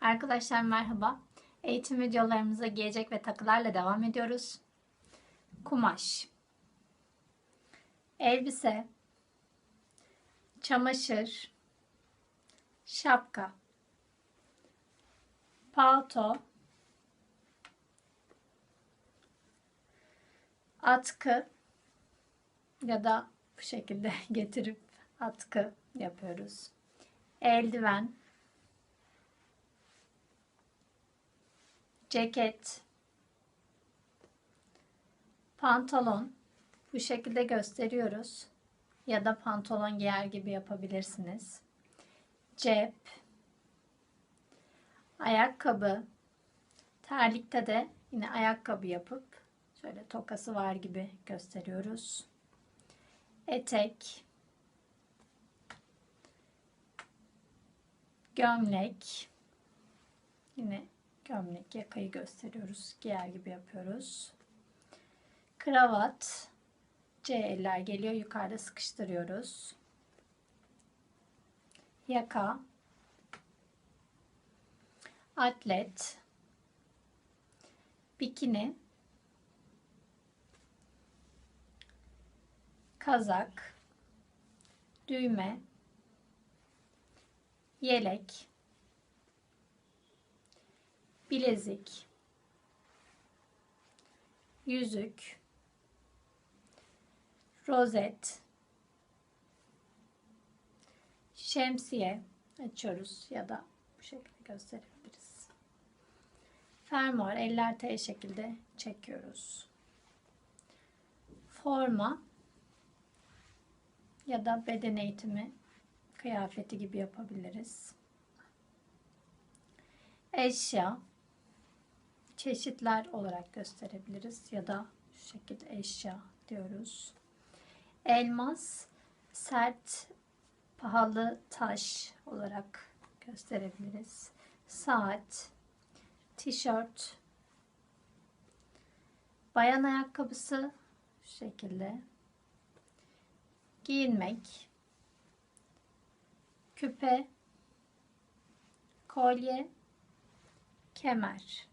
Arkadaşlar merhaba. Eğitim videolarımıza giyecek ve takılarla devam ediyoruz. Kumaş, elbise, çamaşır, şapka, palto, atkı. Ya da bu şekilde getirip atkı yapıyoruz. Eldiven, ceket, pantolon bu şekilde gösteriyoruz. Ya da pantolon giyer gibi yapabilirsiniz. Cep, ayakkabı, terlikte de yine ayakkabı yapıp şöyle tokası var gibi gösteriyoruz. Etek, gömlek, yine gömlek yakayı gösteriyoruz. Giyer gibi yapıyoruz. Kravat. C eller geliyor. Yukarıda sıkıştırıyoruz. Yaka. Atlet. Bikini. Kazak. Düğme. Yelek bilezik, yüzük, rozet, şemsiye. Açıyoruz ya da bu şekilde gösterebiliriz. Fermuar. Eller T şekilde çekiyoruz. Forma. Ya da beden eğitimi kıyafeti gibi yapabiliriz. Eşya çeşitler olarak gösterebiliriz ya da şu şekilde eşya diyoruz. Elmas sert pahalı taş olarak gösterebiliriz. Saat, tişört, bayan ayakkabısı şu şekilde. Giyinmek, küpe, kolye, kemer.